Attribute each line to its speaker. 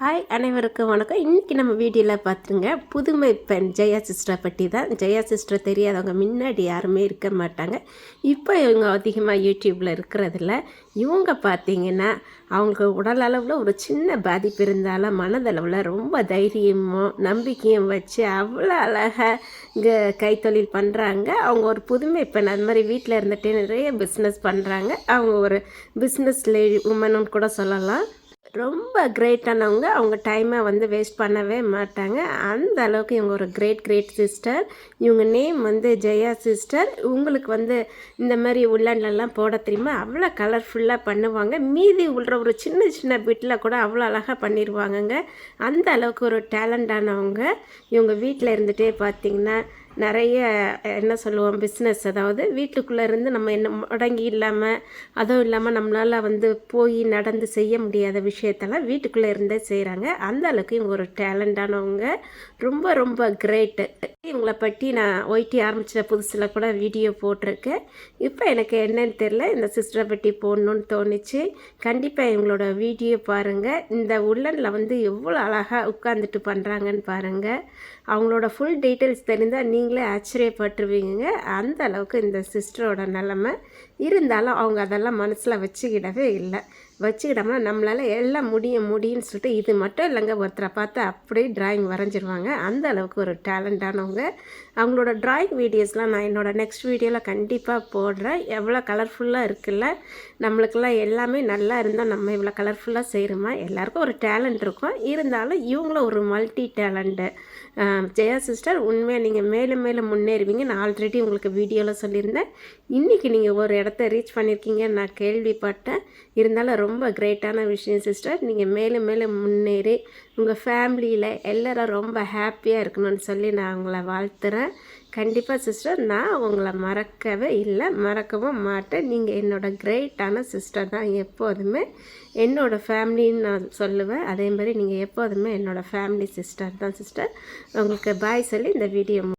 Speaker 1: Hi அனைவருக்கும் வணக்கம். இன்றைக்கி நம்ம வீடியோவில் பார்த்துருங்க புதுமை பெண் ஜெயா சிஸ்டரை பற்றி தான். ஜெயா சிஸ்டர் தெரியாதவங்க முன்னாடி யாருமே இருக்க மாட்டாங்க. இப்போ இவங்க அதிகமாக யூடியூப்பில் இருக்கிறதில்ல இவங்க பார்த்தீங்கன்னா அவங்களுக்கு உடல் அளவில் ஒரு சின்ன பாதிப்பு இருந்தாலும் மனதளவில் ரொம்ப தைரியமும் நம்பிக்கையும் வச்சு அவ்வளோ அழகாக இங்கே கைத்தொழில் பண்ணுறாங்க அவங்க ஒரு புதுமை பெண் அது மாதிரி வீட்டில் இருந்துகிட்டே நிறைய பிஸ்னஸ் பண்ணுறாங்க அவங்க ஒரு பிஸ்னஸ் லேடி உமனும் கூட சொல்லலாம். ரொம்ப கிரேட்டானவங்க அவங்க டைமை வந்து வேஸ்ட் பண்ணவே மாட்டாங்க. அந்த அளவுக்கு இவங்க ஒரு கிரேட் கிரேட் சிஸ்டர் இவங்க நேம் வந்து ஜெயா சிஸ்டர் உங்களுக்கு வந்து இந்த மாதிரி உள்ளன்லாம் போட தெரியுமா? அவ்வளோ கலர்ஃபுல்லாக பண்ணுவாங்க. மீதி உள்ள ஒரு சின்ன சின்ன பிட்டில் கூட அவ்வளோ அழகாக பண்ணிடுவாங்கங்க அந்த அளவுக்கு ஒரு டேலண்டானவங்க இவங்க வீட்டில் இருந்துகிட்டே பார்த்திங்கன்னா நிறைய என்ன சொல்லுவோம் பிஸ்னஸ் அதாவது வீட்டுக்குள்ளே இருந்து நம்ம என்ன முடங்கி இல்லாமல் அதுவும் இல்லாமல் நம்மளால் வந்து போய் நடந்து செய்ய முடியாத விஷயத்தெல்லாம் வீட்டுக்குள்ளே இருந்தே செய்கிறாங்க அந்த அளவுக்கு இவங்க ஒரு டேலண்டானவங்க ரொம்ப ரொம்ப கிரேட்டு இவங்களை பற்றி நான் ஒய்டி ஆரம்பித்த புதுசில் கூட வீடியோ போட்டிருக்கேன். இப்போ எனக்கு என்னன்னு தெரில இந்த சிஸ்டரை பற்றி போடணுன்னு தோணுச்சு. கண்டிப்பாக இவங்களோட வீடியோ பாருங்கள் இந்த உள்ளனில் வந்து எவ்வளோ அழகாக உட்காந்துட்டு பண்ணுறாங்கன்னு பாருங்கள் அவங்களோட ஃபுல் டீட்டெயில்ஸ் தெரிந்தால் நீங்கள் ஆச்சரியப்பட்டுருவீங்க அந்த அளவுக்கு இந்த சிஸ்டரோட நிலமை இருந்தாலும் அவங்க அதெல்லாம் மனசில் வச்சுக்கிடவே இல்லை. வச்சுக்கிட்டோம்னா நம்மளால் எல்லாம் முடியும் முடியும்னு சொல்லிட்டு இது மட்டும் இல்லைங்க. ஒருத்தரை பார்த்து அப்படியே ட்ராயிங் வரைஞ்சிருவாங்க. அந்த அளவுக்கு ஒரு டேலண்டானவங்க அவங்களோட ட்ராயிங் வீடியோஸ்லாம் நான் என்னோடய நெக்ஸ்ட் வீடியோவில் கண்டிப்பாக போடுறேன். எவ்வளோ கலர்ஃபுல்லாக இருக்குல்ல? நம்மளுக்கெல்லாம் எல்லாமே நல்லா இருந்தால் நம்ம இவ்வளோ கலர்ஃபுல்லாக செய்கிறோமா எல்லாருக்கும் ஒரு டேலண்ட் இருக்கும். இருந்தாலும் இவங்களும் ஒரு மல்டி டேலண்ட்டு ஜெயா சிஸ்டர் உண்மையாக நீங்கள் மேலும் மேலே முன்னேறுவீங்க. நான் ஆல்ரெடி உங்களுக்கு வீடியோவில் சொல்லியிருந்தேன். இன்றைக்கி நீங்கள் ஒரு இடத்த ரீச் பண்ணியிருக்கீங்கன்னு நான் கேள்விப்பட்டேன். இருந்தாலும் ரொம்ப கிரேட்டான விஷயம் சிஸ்டர் நீங்கள் மேலும் மேலும் முன்னேறி உங்கள் ஃபேமிலியில் எல்லோரும் ரொம்ப ஹாப்பியாக இருக்கணும்னு சொல்லி நான் உங்களை வாழ்த்துறேன். கண்டிப்பாக சிஸ்டர் நான் உங்களை மறக்கவே இல்லை. மறக்கவும் மாட்டேன். நீங்கள் என்னோடய கிரேட்டான சிஸ்டர் தான் எப்போதுமே. என்னோடய ஃபேமிலின்னு நான் சொல்லுவேன். அதே மாதிரி நீங்கள் எப்போதுமே என்னோடய ஃபேமிலி சிஸ்டர் தான் சிஸ்டர் உங்களுக்கு பாய் சொல்லி இந்த வீடியோ